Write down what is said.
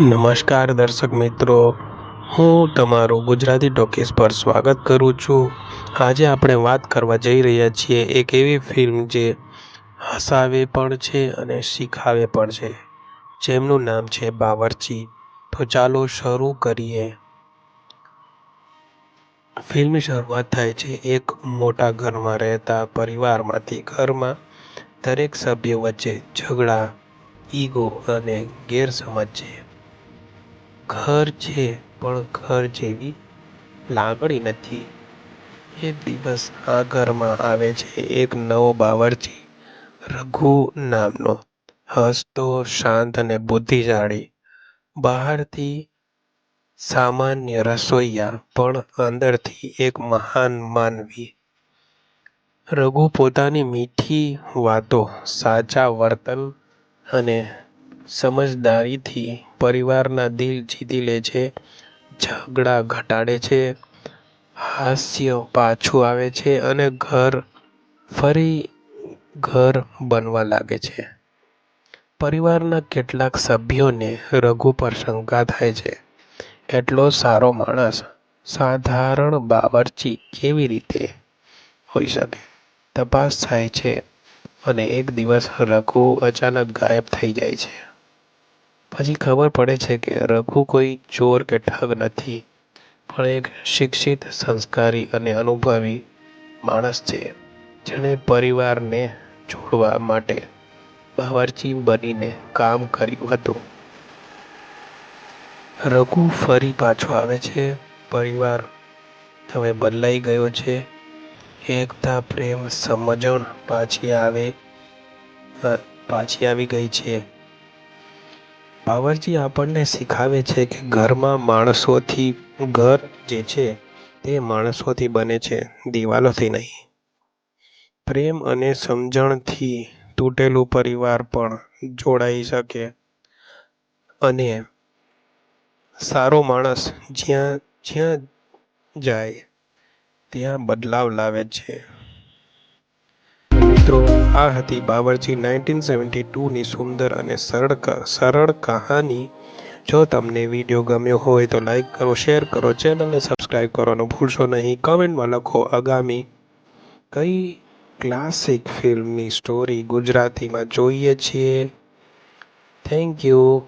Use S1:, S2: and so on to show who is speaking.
S1: નમસ્કાર દર્શક મિત્રો. હું તમારું ગુજરાતી ટોકીસ પર સ્વાગત કરું છું. આજે આપણે વાત કરવા જઈ રહ્યા છીએ એક એવી ફિલ્મ જે હસાવે પણ છે અને શીખાવે પણ છે. જેમનું નામ છે બાવરચી. તો ચાલો શરૂ કરીએ. ફિલ્મની શરૂઆત થાય છે એક મોટા ઘરમાં રહેતા પરિવારમાંથી. ઘરમાં દરેક સભ્ય વચ્ચે ઝઘડા, ઈગો અને ગેરસમજ છે. ઘર છે, પણ ઘર જેવી લાગણી નથી. એક દિવસ આ ઘરમાં આવે છે એક નવો બાવરચી રઘુ નામનો. હસતો, શાંત અને બુદ્ધિશાળી. બહારથી સામાન્ય રસોઈયા, પણ અંદરથી એક મહાન માનવી. રઘુ પોતાની મીઠી વાતો સાચા વર્તન અને સમજદારીથી પરિવારના દિલ જીતી લે છે, ઝઘડા ઘટાડે છે, હાસ્ય પાછું આવે છે અને ઘર ફરી ઘર બનવા લાગે છે. પરિવારના કેટલાક સભ્યોને રઘુ પર શંકા થાય છે. એટલો સારો માણસ સાધારણ બાવરચી કેવી રીતે હોઈ શકે? તપાસ થાય છે અને એક દિવસ રઘુ અચાનક ગાયબ થઈ જાય છે. પછી ખબર પડે છે કે રઘુ કોઈ ચોર કે ઠગ નથી, પણ એક શિક્ષિત, સંસ્કારી અને અનુભવી માણસ છે, જેણે પરિવારને જોડવા માટે બાવરચી બનીને કામ કર્યું હતું. રઘુ ફરી પાછો આવે છે. પરિવાર હવે બદલાઈ ગયો છે. એકતા, પ્રેમ, સમજણ પાછી આવે પાછી આવી ગઈ છે. બાવરચી આપણને શીખાવે છે કે ઘરમાં માણસોથી ઘર જે છે, તે માણસોથી બને છે, દિવાલોથી નહીં. પ્રેમ અને સમજણથી તૂટેલું પરિવાર પણ જોડાઈ શકે. અને સારો માણસ જ્યાં જ્યાં જાય, ત્યાં બદલાવ લાવે છે. મિત્રો, આ હતી બાવરચી નાઇન્ટીન સેવન્ટી ટુની સુંદર અને સરળ સરળ કહાની. જો તમને વીડિયો ગમ્યો હોય તો લાઈક કરો, શેર કરો, ચેનલને સબસ્ક્રાઈબ કરવાનું ભૂલશો નહીં. કમેન્ટમાં લખો આગામી કઈ ક્લાસિક ફિલ્મની સ્ટોરી ગુજરાતીમાં જોઈએ છીએ. Thank you.